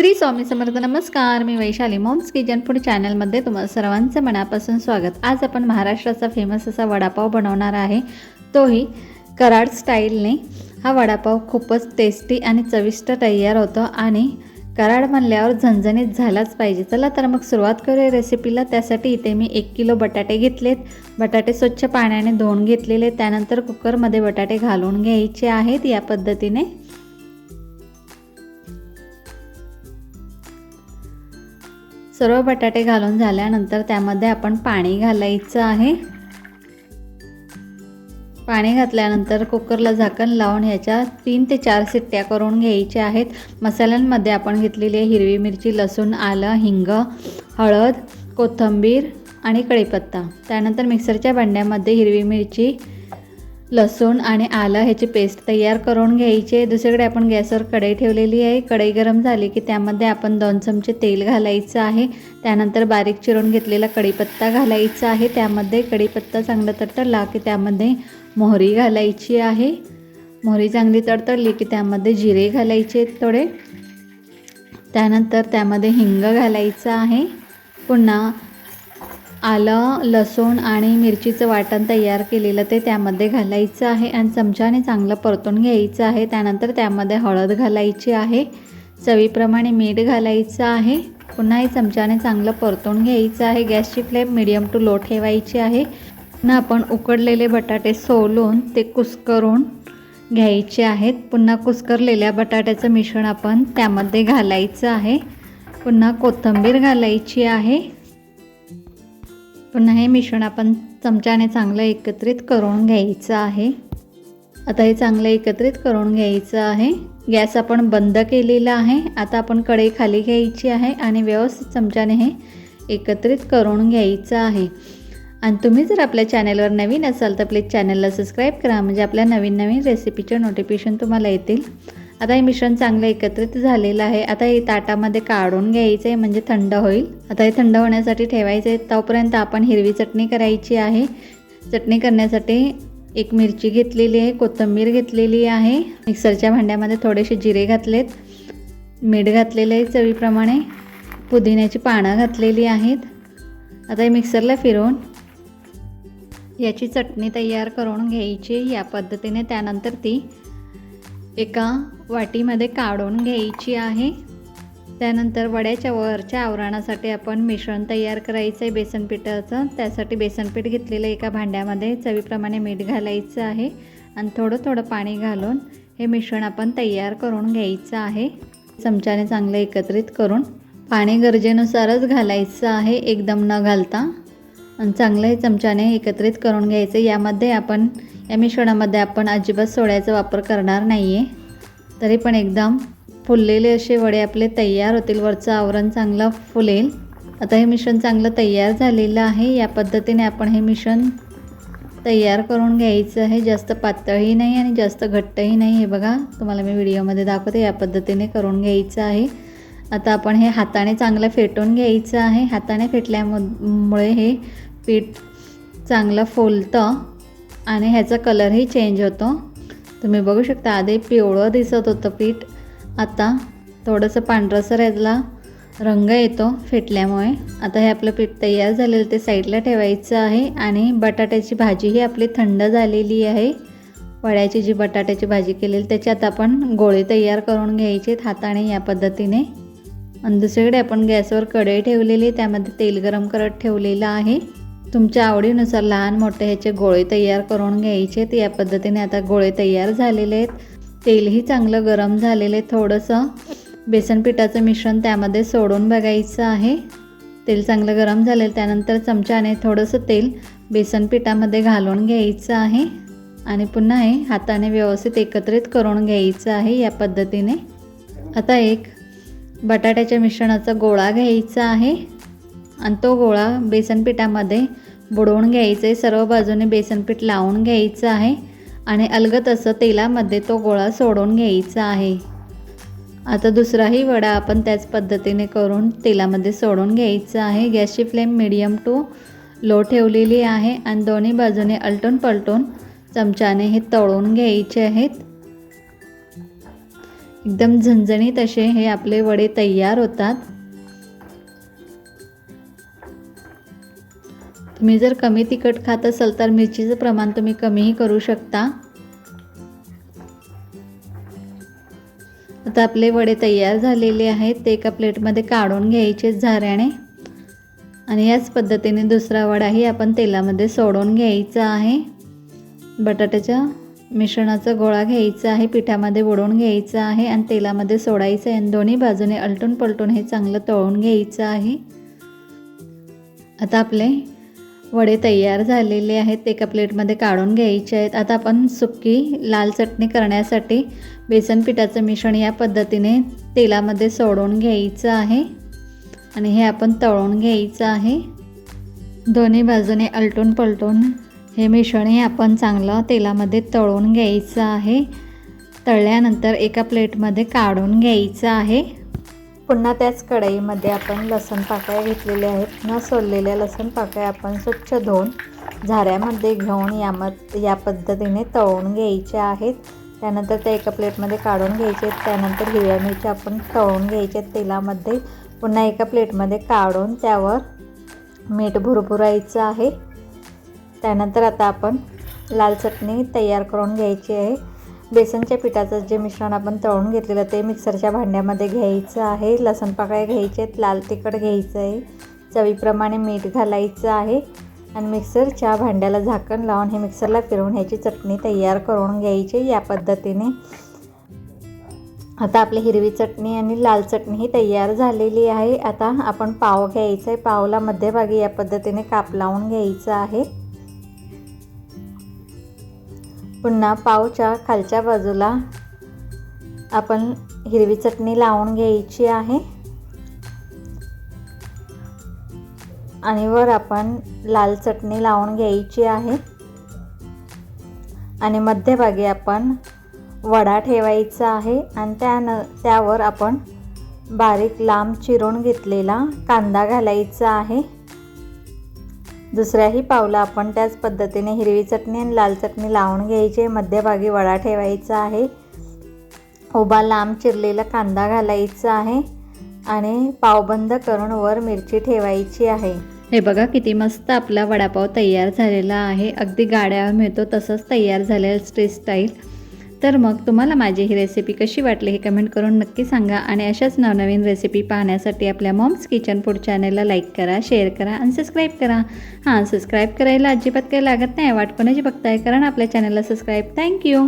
श्री स्वामी समर्थ. नमस्कार मी Vaishali moms kitchen food चॅनलमध्ये तुम्हाला सर्वांचं मनापासून स्वागत. आज आपण महाराष्ट्राचा फेमस असा वडापाव बनवणार आहे. तोही कराड स्टाईलने. हा वडापाव खूपच टेस्टी आणि चविष्ट तयार होतो आणि कराड म्हणल्यावर झणझणीत झालाच पाहिजे. चला तर मग सुरुवात करूया रेसिपीला त्यासाठी इथे मी एक किलो बटाटे घेतलेत. बटाटे स्वच्छ पाण्याने धुवून घेतलेले. त्यानंतर कुकरमध्ये बटाटे घालून घ्यायचे आहेत. या पद्धतीने सर्व बटाटे घालून झाल्यानंतर त्यामध्ये आपण पाणी घालायचं आहे. पाणी घातल्यानंतर कुकरला झाकण लावून ह्याच्या तीन ते चार सिट्ट्या करून घ्यायच्या आहेत. मसाल्यांमध्ये आपण घेतलेली आहे हिरवी मिरची लसूण आलं हिंग हळद कोथिंबीर आणि कढीपत्ता. त्यानंतर मिक्सरच्या भांड्यामध्ये हिरवी मिरची लसूण आणि आलं ह्याची पेस्ट तयार करून घ्यायची दुसरीकडे आपण गॅसवर कढई ठेवलेली आहे. कढई गरम झाली की त्यामध्ये आपण दोन चमचे तेल घालायचं आहे. त्यानंतर बारीक चिरून घेतलेला कढीपत्ता घालायचा आहे. त्यामध्ये कढीपत्ता चांगला तडतडला की त्यामध्ये मोहरी घालायची आहे. मोहरी चांगली तडतडली की त्यामध्ये जिरे घालायचे थोडे. त्यानंतर त्यामध्ये हिंग घालायचं आहे. पुन्हा आलं लसूण आणि मिरचीचं वाटण तयार केलेलं ते त्यामध्ये घालायचं आहे आणि चमच्याने चांगलं परतून घ्यायचं आहे. त्यानंतर त्यामध्ये हळद घालायची आहे. चवीप्रमाणे मीठ घालायचं आहे. पुन्हा हे चमच्याने चांगलं परतून घ्यायचं आहे. गॅसची फ्लेम मिडियम टू लो ठेवायची आहे. पुन्हा आपण उकडलेले बटाटे सोलून ते कुस्करून घ्यायचे आहेत. पुन्हा कुस्करलेल्या बटाट्याचं मिश्रण आपण त्यामध्ये घालायचं आहे. पुन्हा कोथिंबीर घालायची आहे. पुन्हा हे मिश्रण आपण चमच्याने चांगलं एकत्रित करून घ्यायचं आहे. आता हे चांगलं एकत्रित करून घ्यायचं आहे. गॅस आपण बंद केलेला आहे. आता आपण कढई खाली घ्यायची आहे आणि व्यवस्थित चमच्याने हे एकत्रित करून घ्यायचं आहे. आणि तुम्ही जर आपल्या चॅनलवर नवीन असाल तर प्लीज चॅनलला सबस्क्राईब करा. म्हणजे आपल्या नवीन नवीन रेसिपीचे नोटिफिकेशन तुम्हाला येतील. आता हे मिश्रण चांगलं एकत्रित झालेलं आहे. आता हे ताटामध्ये काढून घ्यायचं आहे म्हणजे थंड होईल. आता हे थंड होण्यासाठी ठेवायचं आहे तोपर्यंत आपण हिरवी चटणी करायची आहे. चटणी करण्यासाठी एक मिरची घेतलेली आहे कोथिंबीर घेतलेली आहे. मिक्सरच्या भांड्यामध्ये थोडेसे जिरे घातलेत. मीठ घातलेलं आहे चवीप्रमाणे. पुदिन्याची पानं घातलेली आहेत. आता हे मिक्सरला फिरवून याची चटणी तयार करून घ्यायची. या पद्धतीने त्यानंतर ती एका वाटीमध्ये काढून घ्यायची आहे. त्यानंतर वड्याच्या वरच्या आवरणासाठी आपण मिश्रण तयार करायचं आहे बेसन पिठाचं त्यासाठी बेसन पीठ घेतलेलं एका भांड्यामध्ये चवीप्रमाणे मीठ घालायचं आहे आणि थोडं थोडं पाणी घालून हे मिश्रण आपण तयार करून घ्यायचं आहे. चमच्याने चांगलं एकत्रित करून पाणी गरजेनुसारच घालायचं आहे एकदम न घालता. आणि चांगलं हे चमच्याने एकत्रित करून घ्यायचं. यामध्ये आपण या मिश्रणामध्ये आपण अजिबात सोड्याचा वापर करणार नाही आहे तरी पण एकदम फुललेले असे वडे आपले तयार होतील. वरचं आवरण चांगलं फुलेल. आता हे मिश्रण चांगलं तयार झालेलं आहे. या पद्धतीने आपण हे मिश्रण तयार करून घ्यायचं आहे. जास्त पातळही नाही आणि जास्त घट्टही नाही. हे बघा तुम्हाला मी व्हिडिओमध्ये दाखवते. या पद्धतीने करून घ्यायचं आहे. आता आपण हे हाताने चांगलं फेटून घ्यायचं आहे. हाताने फेटल्यामुळे हे पीठ चांगलं फुलतं. आणि ह्याचा कलरही चेंज होतो. तुम्ही बघू शकता आधी पिवळं दिसत होतं पीठ. आता थोडंसं पांढरसर याला रंग येतो फेटल्यामुळे. आता हे आपलं पीठ तयार झालेलं ते साईडला ठेवायचं आहे आणि बटाट्याची भाजी ही आपली थंड झालेली आहे. वड्याची जी बटाट्याची भाजी केलेली त्याच्यात आपण गोळे तयार करून घ्यायचे हाताने या पद्धतीने. आणि दुसरीकडे आपण गॅसवर कढई ठेवलेली त्यामध्ये तेल गरम करत ठेवलेलं आहे. तुमच्या आवडीनुसार लहान मोठे ह्याचे गोळे तयार करून घ्यायचे. या पद्धतीने आता गोळे तयार झालेले आहेत. तेलही चांगलं गरम झालेले थोडंसं बेसन पिठाचं मिश्रण त्यामध्ये सोडून बघायचं आहे. तेल चांगलं गरम झालेलं त्यानंतर चमच्याने थोडंसं तेल बेसन पिठामध्ये घालून घ्यायचं आहे. आणि पुन्हा हे हाताने व्यवस्थित एकत्रित करून घ्यायचं आहे या पद्धतीने. आता एक बटाट्याच्या मिश्रणाचा गोळा घ्यायचा आहे. आणि तो गोळा बेसन पिठामध्ये बुडवून घ्यायचं आहे. सर्व बाजूने बेसनपीठ लावून घ्यायचं आहे आणि अलगत असं तेलामध्ये तो गोळा सोडून घ्यायचा आहे. आता दुसराही वडा आपण त्याच पद्धतीने करून तेलामध्ये सोडून घ्यायचं आहे. गॅसची फ्लेम मिडियम टू लो ठेवलेली आहे आणि दोन्ही बाजूने अलटून पलटून चमच्याने हे तळून घ्यायचे आहेत. एकदम झणझणीत असे हे आपले वडे तयार होतात. तुम्ही जर कमी तिखट खात असाल तर मिरचीचं प्रमाण तुम्ही कमीही करू शकता. आता आपले वडे तयार झालेले आहेत. ते एका प्लेटमध्ये काढून घ्यायचे झाऱ्याने. आणि याच पद्धतीने दुसरा वडाही आपण तेलामध्ये सोडून घ्यायचा आहे. बटाट्याच्या मिश्रणाचा गोळा घ्यायचा आहे. पिठामध्ये बुडवून घ्यायचा आहे आणि तेलामध्ये सोडायचं आहे. आणि दोन्ही बाजूने अलटून पलटून हे चांगलं तळून घ्यायचं आहे. आता आपले वडे तयार झालेले आहेत. एका प्लेटमध्ये काढून घ्यायचे आहेत. आता आपण सुकी लाल चटणी करण्यासाठी बेसन पिठाचं मिश्रण या पद्धतीने तेलामध्ये सोडून घ्यायचं आहे. आणि हे आपण तळून घ्यायचं आहे. दोन्ही बाजूने अलटून पलटून हे मिश्रण आपण चांगलं तेलामध्ये तळून घ्यायचं आहे. तळल्यानंतर एका प्लेटमध्ये काढून घ्यायचं आहे. पुन्हा त्याच कढईमध्ये आपण लसण पाकळ्या घेतलेल्या आहेत. न सोललेल्या लसण पाकळ्या आपण स्वच्छ धुवून झाऱ्यामध्ये घेऊन यामत या पद्धतीने तळून घ्यायच्या आहेत. त्यानंतर त्या एका प्लेटमध्ये काढून घ्यायचे आहेत. त्यानंतर हिरव्या मिरच्या आपण तळून घ्यायच्या आहेत तेलामध्ये. पुन्हा एका प्लेटमध्ये काढून त्यावर मीठ भुरभुरायचं आहे. त्यानंतर आता आपण लाल चटणी तयार करून घ्यायची आहे. बेसनच्या पिठाचं जे मिश्रण आपण तळून घेतलेलं ते मिक्सरच्या भांड्यामध्ये घ्यायचं आहे. लसण पाकळ्या घ्यायचे आहेत लाल तिखट घ्यायचं आहे चवीप्रमाणे मीठ घालायचं आहे आणि मिक्सरच्या भांड्याला झाकण लावून हे मिक्सरला फिरवून ह्याची चटणी तयार करून घ्यायची या पद्धतीने. आता आपली हिरवी चटणी आणि लाल चटणी ही तयार झालेली आहे. आता आपण पाव घ्यायचा आहे. पावला मध्यभागी या पद्धतीने काप लावून घ्यायचं आहे. पुन्हा पावच्या खालच्या बाजूला आपण हिरवी चटणी लावून घ्यायची आहे. आणि वर आपण लाल चटणी लावून घ्यायची आहे. आणि मध्यभागी आपण वडा ठेवायचा आहे आणि त्यान त्यावर आपण बारीक लांब चिरून घेतलेला कांदा घालायचा आहे. दुसऱ्याही पावला आपण त्याच पद्धतीने हिरवी चटणी आणि लाल चटणी लावून घ्यायची. मध्यभागी वडा ठेवायचा आहे. उभा लांब चिरलेला कांदा घालायचा आहे आणि पावबंद करून वर मिरची ठेवायची आहे. हे बघा किती मस्त आपला वडापाव तयार झालेला आहे. अगदी गाड्यावर मिळतो तसंच तयार झालेलं स्ट्री स्टाईल तर मग तुम्हाला माझी ही रेसिपी कशी वाटली हे कमेंट करून नक्की सांगा आणि अशाच नवनवीन रेसिपी पाहण्यासाठी आपल्या मॉम्स किचन फूड चॅनलला लाईक करा शेअर करा आणि सबस्क्राईब करा. हां सबस्क्राईब करायला अजिबात काही लागत नाही वाट कोणाची बघताय? कारण आपल्या चॅनलला सबस्क्राईब थँक्यू